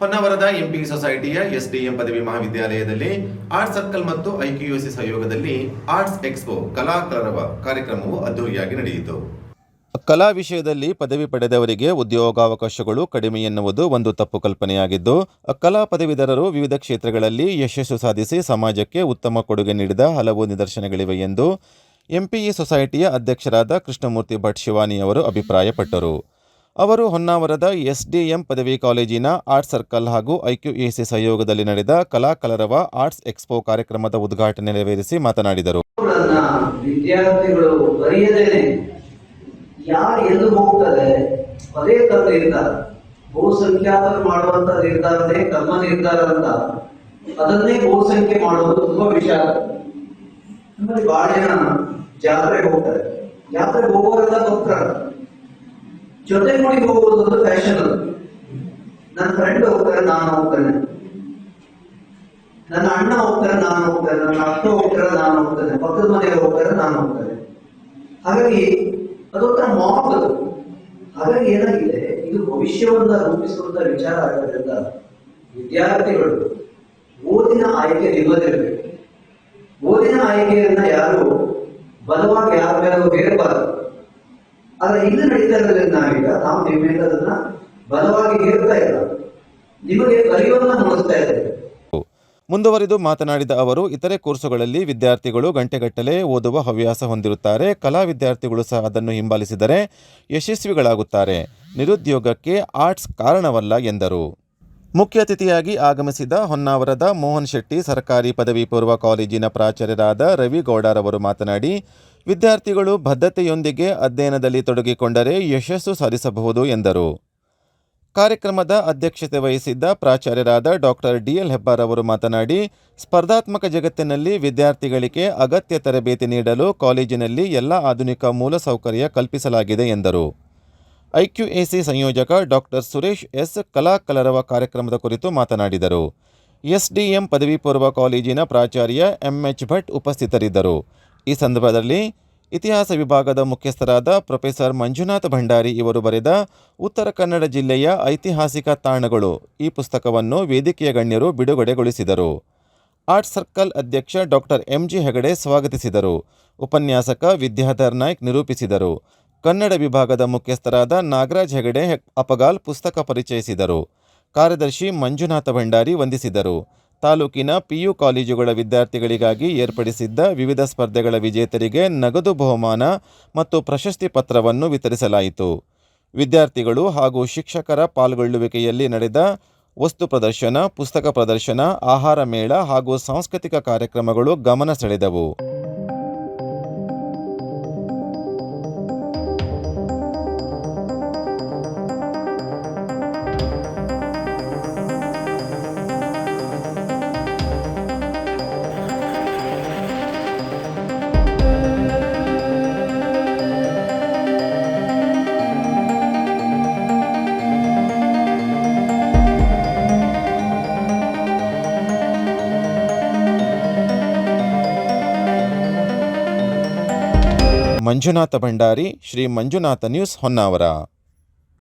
ಹೊನ್ನಾವರದ MP ಸೊಸೈಟಿಯ SDM ಪದವಿ ಮಹಾವಿದ್ಯಾಲಯದಲ್ಲಿ art circle ಮತ್ತು ಐಕ್ಯೂಸಿ ಸಹಯೋಗದಲ್ಲಿ ಆರ್ಟ್ಸ್ ಎಕ್ಸ್ಪೋ ಕಲಾ ಕಲರವ ಕಾರ್ಯಕ್ರಮವು ಅದ್ದೂರಿಯಾಗಿ ನಡೆಯಿತು. ಕಲಾ ವಿಷಯದಲ್ಲಿ ಪದವಿ ಪಡೆದವರಿಗೆ ಉದ್ಯೋಗಾವಕಾಶಗಳು ಕಡಿಮೆ ಎನ್ನುವುದು ಒಂದು ತಪ್ಪು ಕಲ್ಪನೆಯಾಗಿದ್ದು, ಕಲಾ ಪದವೀಧರರು ವಿವಿಧ ಕ್ಷೇತ್ರಗಳಲ್ಲಿ ಯಶಸ್ಸು ಸಾಧಿಸಿ ಸಮಾಜಕ್ಕೆ ಉತ್ತಮ ಕೊಡುಗೆ ನೀಡಿದ ಹಲವು ನಿದರ್ಶನಗಳಿವೆ ಎಂದು ಎಂಪಿಇ ಸೊಸೈಟಿಯ ಅಧ್ಯಕ್ಷರಾದ ಕೃಷ್ಣಮೂರ್ತಿ ಭಟ್ ಶಿವಾನಿ ಅವರು ಅಭಿಪ್ರಾಯಪಟ್ಟರು. ಅವರು ಹೊನ್ನಾವರದ ಎಸ್ಡಿಎಂ ಪದವಿ ಕಾಲೇಜಿನ ಆರ್ಟ್ ಸರ್ಕಲ್ ಹಾಗೂ ಐಕ್ಯುಎಸಿ ಸಹಯೋಗದಲ್ಲಿ ನಡೆದ ಕಲಾ ಕಲರವ ಆರ್ಟ್ಸ್ ಎಕ್ಸ್ಪೋ ಕಾರ್ಯಕ್ರಮದ ಉದ್ಘಾಟನೆ ನೆರವೇರಿಸಿ ಮಾತನಾಡಿದರು. ವಿದ್ಯಾರ್ಥಿಗಳು ಬರೆಯದೇನೆ ಯಾರು ಎಲ್ಲಿ ಹೋಗ್ತಾರೆ ಅದೇ ತರ ನಿರ್ಧಾರ. ಬಹುಸಂಖ್ಯಾತರು ಮಾಡುವಂತ ನಿರ್ಧಾರನೇ ಕರ್ಮ ನಿರ್ಧಾರ ಅಂತ. ಅದನ್ನೇ ಬಹುಸಂಖ್ಯೆ ಮಾಡುವುದು ತುಂಬಾ ವಿಷಾದ ನಮ್ಮಲ್ಲಿ ಬಹಳ ಜನ ಜಾತ್ರೆಗೆ ಹೋಗ್ತಾರೆ. ಜಾತ್ರೆಗೆ ಹೋಗೋರೆಲ್ಲ ಭಕ್ತರ. ಜೊತೆ ನೋಡಿ ಹೋಗುವುದು ಒಂದು ಫ್ಯಾಷನ್ ಅದು. ನನ್ನ ಫ್ರೆಂಡ್ ಹೋಗ್ತಾರೆ, ನಾನು ಹೋಗ್ತೇನೆ. ನನ್ನ ಅಣ್ಣ ಹೋಗ್ತಾರೆ, ನಾನು ಹೋಗ್ತೇನೆ. ನನ್ನ ಅಕ್ಕ ಹೋಗ್ತಾರೆ, ನಾನು ಹೋಗ್ತೇನೆ. ಪಕ್ಕದ ಮನೆಗೆ ಹೋಗ್ತಾರೆ, ನಾನು ಹೋಗ್ತೇನೆ. ಹಾಗಾಗಿ ಅದೊಂಥರ ಮಾಪ್ ಅದು. ಹಾಗಾಗಿ ಏನಾಗಿದೆ, ಇದು ಭವಿಷ್ಯವನ್ನ ರೂಪಿಸುವಂತ ವಿಚಾರ ಆಗೋದ್ರಿಂದ ವಿದ್ಯಾರ್ಥಿಗಳು ಓದಿನ ಆಯ್ಕೆ ನಿಲ್ಲದಿರಬೇಕು. ಓದಿನ ಆಯ್ಕೆಯನ್ನ ಯಾರು ಬಲವಾಗಿ ಯಾರ ಮೇಲೂ ಹೇರಬಾರದು. ಆದ್ರೆ ಇಲ್ಲಿ ನಡೀತಾ ಇರೋದ್ರಿಂದ ನಾವೀಗ ನಾವು ನಿಮ್ಮ ಮೇಲೆ ಅದನ್ನ ಬಲವಾಗಿ ಹೇರ್ತಾ ಇಲ್ಲ. ನಿಮಗೆ ಕಲಿಯುವನ್ನ ಮೂಡಿಸ್ತಾ ಇದ್ದೇವೆ ಮುಂದುವರಿದು ಮಾತನಾಡಿದ ಅವರು, ಇತರೆ ಕೋರ್ಸುಗಳಲ್ಲಿ ವಿದ್ಯಾರ್ಥಿಗಳು ಗಂಟೆಗಟ್ಟಲೆ ಓದುವ ಹವ್ಯಾಸ ಹೊಂದಿರುತ್ತಾರೆ. ಕಲಾ ವಿದ್ಯಾರ್ಥಿಗಳು ಸಹ ಅದನ್ನು ಹಿಂಬಾಲಿಸಿದರೆ ಯಶಸ್ವಿಗಳಾಗುತ್ತಾರೆ. ನಿರುದ್ಯೋಗಕ್ಕೆ ಆರ್ಟ್ಸ್ ಕಾರಣವಲ್ಲ ಎಂದರು. ಮುಖ್ಯ ಅತಿಥಿಯಾಗಿ ಆಗಮಿಸಿದ ಹೊನ್ನಾವರದ ಮೋಹನ್ ಶೆಟ್ಟಿ ಸರ್ಕಾರಿ ಪದವಿ ಪೂರ್ವ ಕಾಲೇಜಿನ ಪ್ರಾಚಾರ್ಯರಾದ ರವಿ ಗೌಡರವರು ಮಾತನಾಡಿ ವಿದ್ಯಾರ್ಥಿಗಳು ಬದ್ಧತೆಯೊಂದಿಗೆ ಅಧ್ಯಯನದಲ್ಲಿ ತೊಡಗಿಕೊಂಡರೆ ಯಶಸ್ಸು ಸಾಧಿಸಬಹುದು ಎಂದರು. ಕಾರ್ಯಕ್ರಮದ ಅಧ್ಯಕ್ಷತೆ ವಹಿಸಿದ್ದ ಪ್ರಾಚಾರ್ಯರಾದ ಡಾಕ್ಟರ್ ಡಿಎಲ್ ಹೆಬ್ಬಾರ್ ಅವರು ಮಾತನಾಡಿ, ಸ್ಪರ್ಧಾತ್ಮಕ ಜಗತ್ತಿನಲ್ಲಿ ವಿದ್ಯಾರ್ಥಿಗಳಿಗೆ ಅಗತ್ಯ ತರಬೇತಿ ನೀಡಲು ಕಾಲೇಜಿನಲ್ಲಿ ಎಲ್ಲ ಆಧುನಿಕ ಮೂಲಸೌಕರ್ಯ ಕಲ್ಪಿಸಲಾಗಿದೆ ಎಂದರು. ಐಕ್ಯುಎಸಿ ಸಂಯೋಜಕ ಡಾಕ್ಟರ್ ಸುರೇಶ್ ಎಸ್. ಕಲಾ ಕಲರವ ಕಾರ್ಯಕ್ರಮದ ಕುರಿತು ಮಾತನಾಡಿದರು. ಎಸ್ಡಿಎಂ ಪದವಿ ಪೂರ್ವ ಕಾಲೇಜಿನ ಪ್ರಾಚಾರ್ಯ ಎಂಎಚ್ ಭಟ್ ಉಪಸ್ಥಿತರಿದ್ದರು. ಈ ಸಂದರ್ಭದಲ್ಲಿ ಇತಿಹಾಸ ವಿಭಾಗದ ಮುಖ್ಯಸ್ಥರಾದ ಪ್ರೊಫೆಸರ್ ಮಂಜುನಾಥ ಭಂಡಾರಿ ಇವರು ಬರೆದ ಉತ್ತರ ಕನ್ನಡ ಜಿಲ್ಲೆಯ ಐತಿಹಾಸಿಕ ತಾಣಗಳು ಈ ಪುಸ್ತಕವನ್ನು ವೇದಿಕೆಯ ಗಣ್ಯರು ಬಿಡುಗಡೆಗೊಳಿಸಿದರು. ಆರ್ಟ್ ಸರ್ಕಲ್ ಅಧ್ಯಕ್ಷ ಡಾಕ್ಟರ್ ಎಂ ಜಿ ಹೆಗಡೆ ಸ್ವಾಗತಿಸಿದರು. ಉಪನ್ಯಾಸಕ ವಿದ್ಯಾಧರ್ ನಾಯ್ಕ್ ನಿರೂಪಿಸಿದರು. ಕನ್ನಡ ವಿಭಾಗದ ಮುಖ್ಯಸ್ಥರಾದ ನಾಗರಾಜ್ ಹೆಗಡೆ ಅಪಗಾಲ್ ಪುಸ್ತಕ ಪರಿಚಯಿಸಿದರು. ಕಾರ್ಯದರ್ಶಿ ಮಂಜುನಾಥ ಭಂಡಾರಿ ವಂದಿಸಿದರು. ತಾಲೂಕಿನ ಪಿಯು ಕಾಲೇಜುಗಳ ವಿದ್ಯಾರ್ಥಿಗಳಿಗಾಗಿ ಏರ್ಪಡಿಸಿದ್ದ ವಿವಿಧ ಸ್ಪರ್ಧೆಗಳ ವಿಜೇತರಿಗೆ ನಗದು ಬಹುಮಾನ ಮತ್ತು ಪ್ರಶಸ್ತಿ ಪತ್ರವನ್ನು ವಿತರಿಸಲಾಯಿತು. ವಿದ್ಯಾರ್ಥಿಗಳು ಹಾಗೂ ಶಿಕ್ಷಕರ ಪಾಲ್ಗೊಳ್ಳುವಿಕೆಯಲ್ಲಿ ನಡೆದ ವಸ್ತು ಪ್ರದರ್ಶನ, ಪುಸ್ತಕ ಪ್ರದರ್ಶನ, ಆಹಾರ ಮೇಳ ಹಾಗೂ ಸಾಂಸ್ಕೃತಿಕ ಕಾರ್ಯಕ್ರಮಗಳು ಗಮನ ಸೆಳೆದವು. ಮಂಜುನಾಥ ಭಂಡಾರಿ ಶ್ರೀ ಮಂಜುನಾಥ ನ್ಯೂಸ್ ಹೊನ್ನಾವರ.